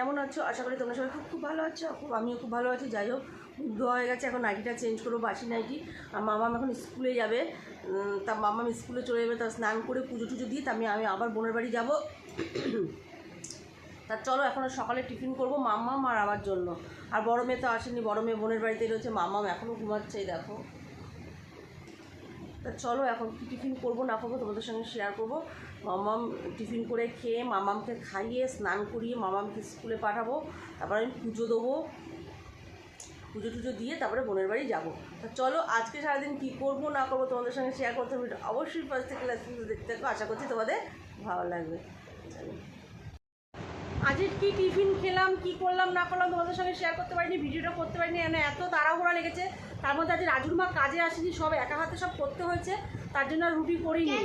কেমন আছো? আশা করি তোমরা সবাই খুব খুব ভালো আছো। খুব আমিও খুব ভালো আছি। যাই হোক ধোয়া হয়ে গেছে, এখন নাইটিটা চেঞ্জ করব, বাসি নাইটি আর মামাম এখন স্কুলে যাবে। তা মামাম স্কুলে চলে যাবে তার স্নান করে পুজো টুজো দিয়ে, তা আমি আমি আবার বোনের বাড়ি যাব। তা চলো, এখন সকালে টিফিন করব মাম্মাম আর আমার জন্য। আর বড় মেয়ে তো আসেনি, বড় মেয়ে বোনের বাড়িতে রয়েছে, মাম্মাম এখনও ঘুমাচ্ছে দেখো। তা চলো, এখন টিফিন করব না করব তোমাদের সঙ্গে শেয়ার করব। মামাম টিফিন করে খেয়ে মামামকে খাইয়ে, স্নান করিয়ে মামামকে স্কুলে পাঠাবো। তারপর আমি পুজো দেবো। পুজো টুজো দিয়ে তারপরে বোনের বাড়ি যাব। তা চলো, আজকে সারাদিন কী করব, না করব তোমাদের সঙ্গে শেয়ার করতে হবে অবশ্যই ফার্স্ট থেকে লাস্ট দেখতে থাকো। আশা করছি তোমাদের ভালো লাগবে। আজকে কি টিফিন খেলাম, কি করলাম, না করলাম তোমাদের সঙ্গে শেয়ার করতে পারিনি, ভিডিওটা করতে পারিনি মানে এত তাড়াহুড়া লেগেছে। তার মধ্যে আজ রাজুর মা কাজে আসেনি, সব একা হাতে সব করতে হয়েছে, তার জন্য রুটি করিনি।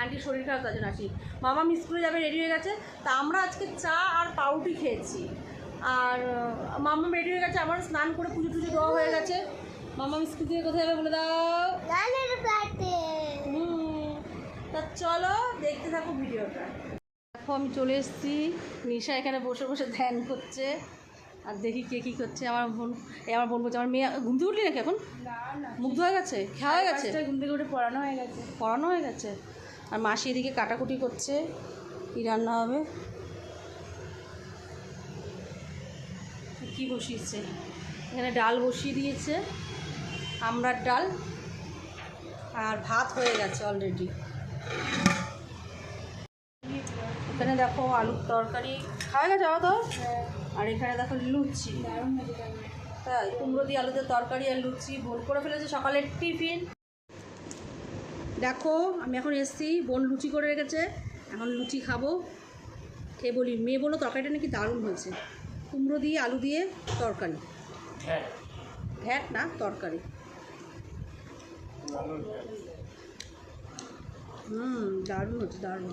আন্টির শরীর খারাপ তার জন্য আসি। মামা স্কুলে যাবে রেডি হয়ে গেছে। তা আমরা আজকে চা আর পাউরুটি খেয়েছি। আর মামা রেডি হয়ে গেছে আমার স্নান করে পুজো টুজো দেওয়া হয়ে গেছে। মামা স্কুল থেকে কোথায় যাবে বলে দাও। তা চলো দেখতে থাকো ভিডিওটা। দেখো আমি চলে এসেছি। নিশা এখানে বসে বসে ধ্যান করছে। আর দেখি কে কী করছে। আমার বোন এই আমার বোন করছে আমার মেয়ে ঘুম থেকে উঠলি নাকি এখন? মুগ্ধ হয়ে গেছে? খাওয়া হয়ে গেছে? ঘুম থেকে উঠে পড়ানো হয়ে গেছে। পড়ানো হয়ে গেছে? আর মাসি এদিকে কাটাকুটি করছে কী রান্না হবে? কি বসিয়েছে? এখানে ডাল বসিয়ে দিয়েছে আমরার ডাল আর ভাত হয়ে গেছে অলরেডি এখানে দেখো আলুর তরকারি। খাওয়া গেছে তো আর এখানে দেখো লুচি। তাই কুমড়ো দিয়ে আলুতে তরকারি আর লুচি ভোল করে ফেলেছে সকালের টিফিন। দেখো আমি এখন এসছি বোন লুচি করে রেখেছে এখন লুচি খাব। খেয়ে বলি মেয়ে বলো তরকারিটা নাকি দারুণ হয়েছে। কুমড়ো দিয়ে আলু দিয়ে তরকারি। ঘ্যাট না তরকারি। হুম দারুণ হচ্ছে দারুণ।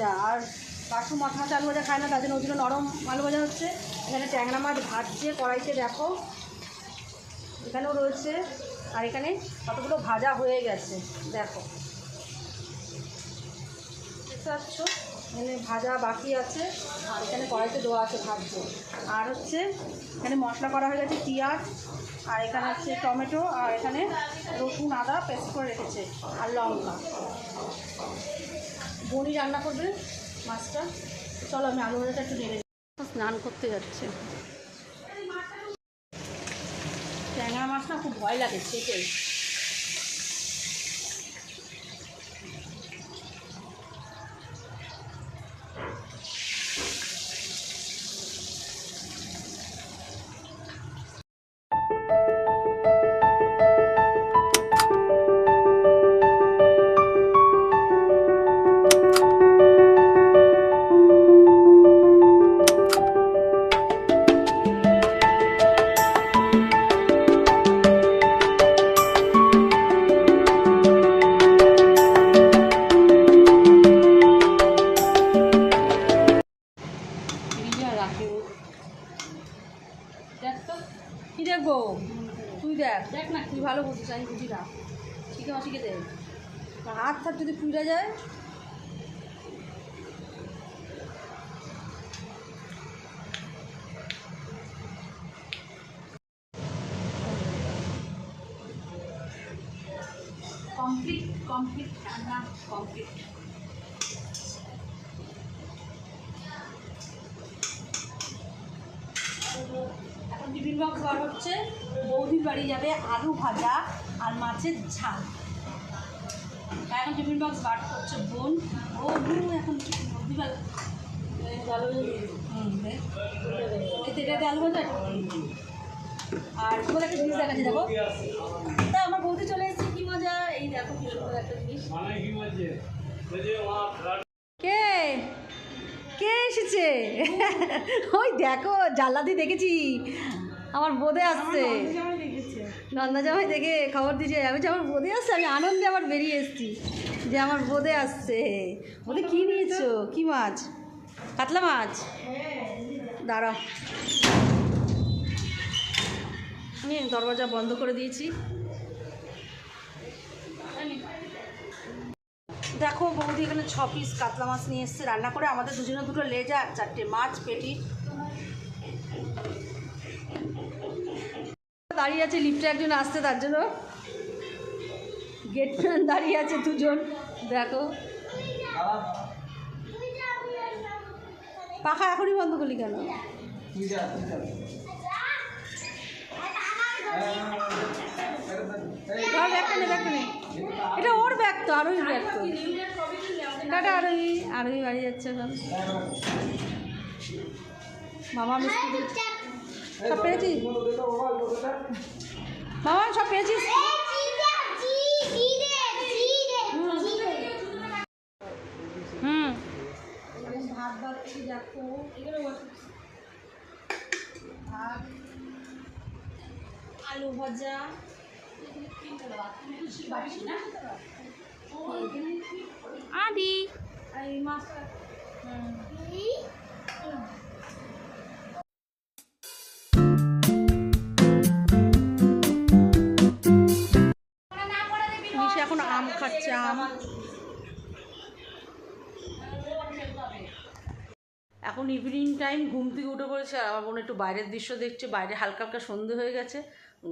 ভাজা আর বাসু মচমচে আলু ভাজা খায় না, তার জন্য ওই জন্য নরম আলু ভাজা হচ্ছে। এখানে ট্যাংরা মাছ ভাজছে, কড়াইতে দেখো। এখানেও রয়েছে, আর এখানে কতগুলো ভাজা হয়ে গেছে, দেখো। দেখতে এখানে ভাজা বাকি আছে, আর এখানে কড়াইতে দেওয়া আছে ভাজছে। আর হচ্ছে, এখানে মশলা করা হয়ে গেছে পেঁয়াজ, আর এখানে হচ্ছে টমেটো, আর এখানে রসুন, আদা পেস্ট করে রেখেছে, আর লঙ্কা। বনি রান্না করবে মাছটা। চলো, আমি আলু ভাজাটা একটু নেড়ে। স্নান করতে যাচ্ছে। ট্যাঙা মাছ না খুব ভয় লাগে সেটাই ফুলে যায়। কমপ্লিট কমপ্লিট রান্না কমপ্লিট এখন টিফিন বক্স হচ্ছে। বৌদির বাড়ি যাবে আলু ভাজা আর মাছের ঝাল। এখন টিফিন বক্স বার করছে বোন। ও বোন এখন আলু ভাজা আর তোমার একটা জিনিস দেখাচ্ছি দেখো। তা আমার বৌদি চলে এসেছে কি মজা? এই দেখো কি সুন্দর একটা জিনিস। কে? কে এসেছে? ওই দেখো জানলা দিয়ে দেখেছি। আমার বোধে আসছে। নন্দা জামাই দেখে খবর দিয়েছে, আমি যে আমার বোধে আসছে, আমি আনন্দে আবার বেরিয়ে এসেছি। যে আমার বোধে আসছে। বোধে কী নিয়েছো? কী মাছ? কাতলা মাছ? দাঁড়াও। দরজা বন্ধ করে দিয়েছি। দেখো বৌদি এখানে ছ পিস কাতলা মাছ নিয়ে এসছে, রান্না করে। আমাদের দুজনে দুটো লেজা আর চারটে মাছ, পেটি। দাঁড়িয়ে আছে লিফটে একজন আসছে তার জন্য। গেটম্যান দাঁড়িয়ে আছে দুজন দেখো। পাখা এখনই বন্ধ করলি কেন? ধর ব্যাগটা নে ব্যাগটা নে। এটা ওর ব্যাগ তো আরোই ব্যাগ তো। টাটা আরোই আরোই বাড়ি যাচ্ছে এখন। মামা মিস্ত্রি সব পেয়েছিস মামা সব পেয়েছিস হুম। ভাত বাচ্ছি দেখো ভাত আলু ভাজা আদি। এই নিশে এখন আম খাচ্ছে, আম। এখন ইভিনিং টাইম ঘুম থেকে উঠে পড়েছে, আর আমার একটু বাইরের দৃশ্য দেখছে, বাইরে হালকা হালকা সন্ধে হয়ে গেছে।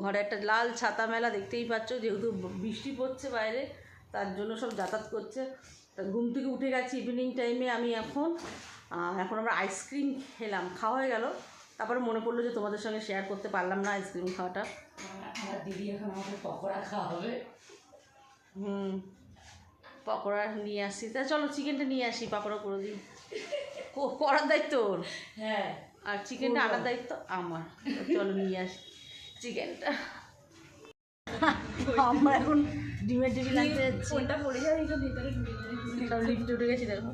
ঘরে একটা লাল ছাতা মেলা দেখতেই পাচ্ছ, যেহেতু বৃষ্টি পড়ছে বাইরে, তার জন্য সব যাতায়াত করছে। তা ঘুম থেকে উঠে গেছি ইভিনিং টাইমে আমি এখন। এখন আমরা আইসক্রিম খেলাম, খাওয়া হয়ে গেল। তারপরে মনে পড়ল যে তোমাদের সঙ্গে শেয়ার করতে পারলাম না আইসক্রিম খাওয়াটা। দিদি এখন আমাকে পকোড়া খাওয়া হবে হুম। পকোড়া নিয়ে আসি তা চলো চিকেনটা নিয়ে আসি পকোড়া করে দিই। করার দায়িত্ব ওর? হ্যাঁ। আর চিকেনটা আনার দায়িত্ব আমার। চলো নিয়ে আসি চিকেনটা আমরা এখন ডিমের ডিবি লাগতে যাচ্ছি। ফোনটা পড়ে যাবে একটু ভিতরে সব লিফটে উঠে গেছি দেখো।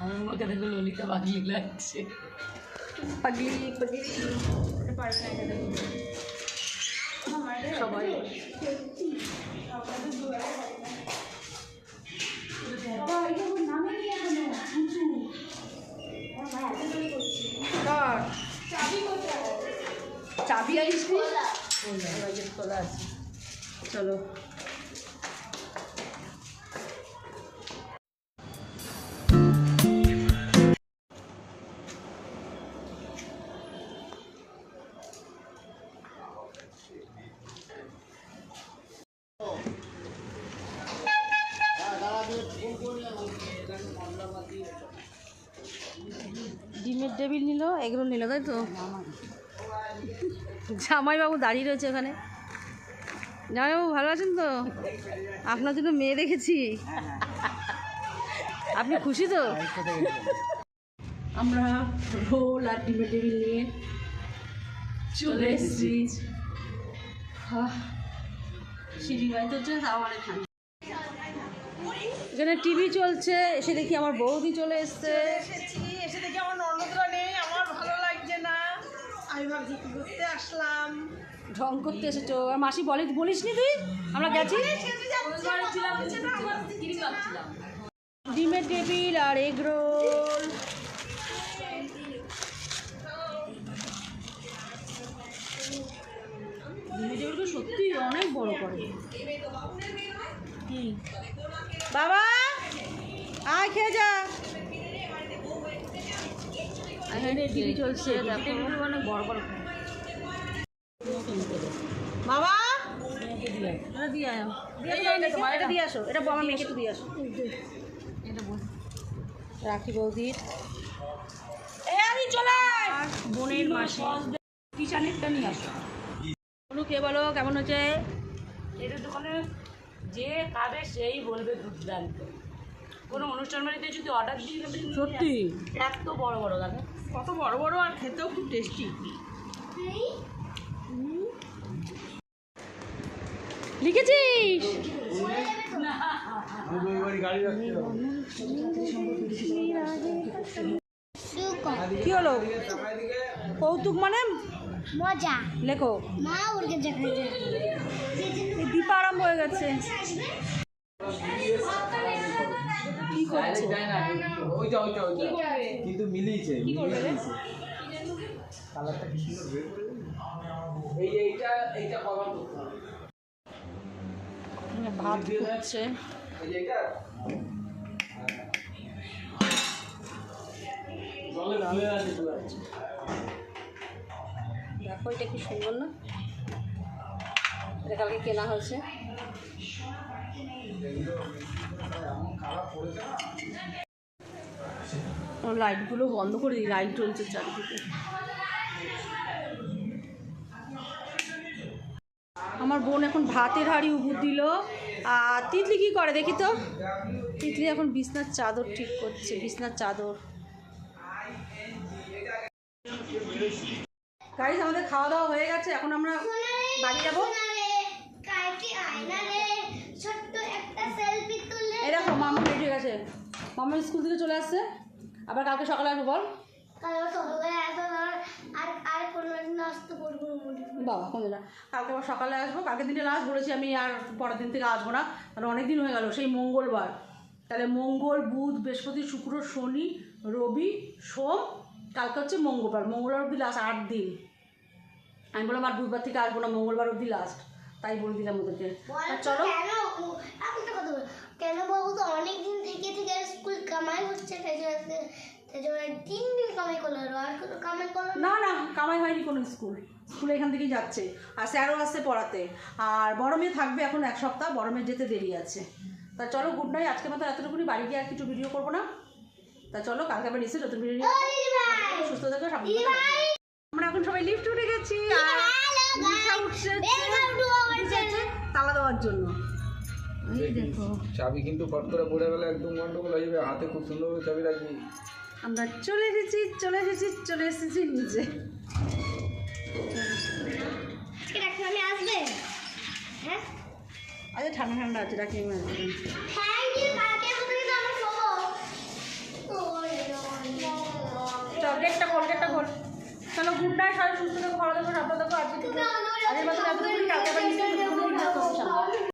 আমার মুখে দেখো ললিতা বাগলি লাগছে। পাগলি পাগলি। সবাই? চাবি আইসি খোলা আছে। চলো। টেবিল নিল এগুলো নিল তাই তো? জামাইবাবু দাঁড়িয়ে রয়েছে ওখানে। জামাইবাবু ভালো আছেন তো? আপনার জন্য মেয়ে দেখেছি। আপনি খুশি তো? আমরা রোল আর ডিমের টেবিল নিয়ে চলে এসেছি। আহ, হচ্ছে তাও অনেক এখানে টিভি চলছে এসে দেখি আমার বৌদি চলে এসছে এসেছি এসে দেখি আমার ননদরা নেই আমার ভালো লাগছে না আমি ভাবছি কি করতে আসলাম। ঢং করতে এসেছ। আর মাসি বলে বলিস নি তুই? আমরা গেছি। ডিমের টেবিল আর এগ রোল। সত্যি অনেক বড় করে। বাবা আয় খেয়ে যা। এখানে টিভি চলছে অনেক বড় বড় বাবা! দিয়ে এটা দিয়ে আসো। এটা আমার মেয়েকে একটু দিয়ে আসো। এটা বল রাখি বৌদির। আর বোনের মাসে কিষানেরটা নিয়ে আসো। বলো কে বলো? কেমন হচ্ছে? এটা দোকানে যে খাবে সেই বলবে দুর্দান্ত কোনো অনুষ্ঠান বাড়িতে যদি অর্ডার দিয়ে সত্যি? এত বড় বড় দাদা কত বড় বড় আর খেতেও খুব টেস্টি লিখেছিস? কি হলো? কৌতুক মানে? মজা। লেখো। মা দীপা আরম্ভ হয়ে গেছে। কি করছে কিন্তু মিলিয়েছে মিলিয়েছে। কালারটা কি সুন্দর বের করে এই যে এইটা এইটা কভার করতে হবে। ভাত এই যে এটা জলে ধুয়ে আছে পুরো দেখো এটা কি সুন্দর না? এটা কালকে কেনা হয়েছে। লাইটগুলো বন্ধ করে দিই, লাইট জ্বলছে চারিদিকে। আমার বোন এখন ভাতের হাড়ি উবুর দিল। আর তিতলি কি করে দেখি তো? তিতলি এখন বিছনার চাদর ঠিক করছে, বিছনার চাদর। গাইজ আমাদের খাওয়া দাওয়া হয়ে গেছে, এখন আমরা বাড়ি যাব কালকে আয়নারে ছোট্ট একটা সেলফি তুলে এই দেখো মামা রেডি হয়ে গেছে মামা স্কুল থেকে চলে আসছে। আবার কালকে সকালে আসব বল। বাবা কোনো কালকে আবার সকালে আসব। কালকে দিনটা লাস্ট বলেছি আমি আর পরের দিন থেকে আসব না। কারণ অনেক দিন হয়ে গেল সেই মঙ্গলবার। তাহলে মঙ্গল বুধ বৃহস্পতি শুক্র শনি রবি সোম কালকে হচ্ছে মঙ্গলবার। মঙ্গলবার অবধি লাস্ট আট দিন। আমি বললাম আর বুধবার থেকে আসব না মঙ্গলবার অবধি লাস্ট তাই বলে দিলাম ওদেরকে। চলো। কেন আপনি তো কথা বলুন কেন বলব তো অনেক দিন থেকে থেকে স্কুল কামাই হচ্ছে তিন দিন কামাই করল আর কোনো কামাই করল না? না কামাই হয়নি কোনো স্কুল। স্কুলে এখান থেকেই যাচ্ছে। আর স্যারও আসছে পড়াতে। আর বড় মেয়ে থাকবে এখন এক সপ্তাহ বড় মেয়ে যেতে দেরি আছে। তা চলো গুড নাইট আজকে মতো এতটুকুনি বাড়ি গিয়ে আর কিছু ভিডিও করব না। তা চলো কালকে আবার নিশ্চয়ই নতুন ভিডিও। সুস্থ থাকো সাবধানে। আমরা এখন সবাই লিফট উঠে গেছি। আর তালা দেওয়ার জন্য। চাবি কিন্তু ফট করে পড়ে গেলে একদম গন্ডগোল হয়ে যাবে। হাতে খুব সুন্দর করে চাবি রাখবি। আমরা চলে এসেছি চলে এসেছি চলে এসেছি আসবে? হ্যাঁ? আচ্ছা ঠান্ডা ঠান্ডা আছে রাখি আমি আসব। থ্যাংক ইউ কালকে তুমি তো আমার শোবো? চল গেটটা খোল চলো গুড নাইট সবাই সুস্থ থাকো ভালো থাকো সাবধানে থাকো আজকে আজকের মতো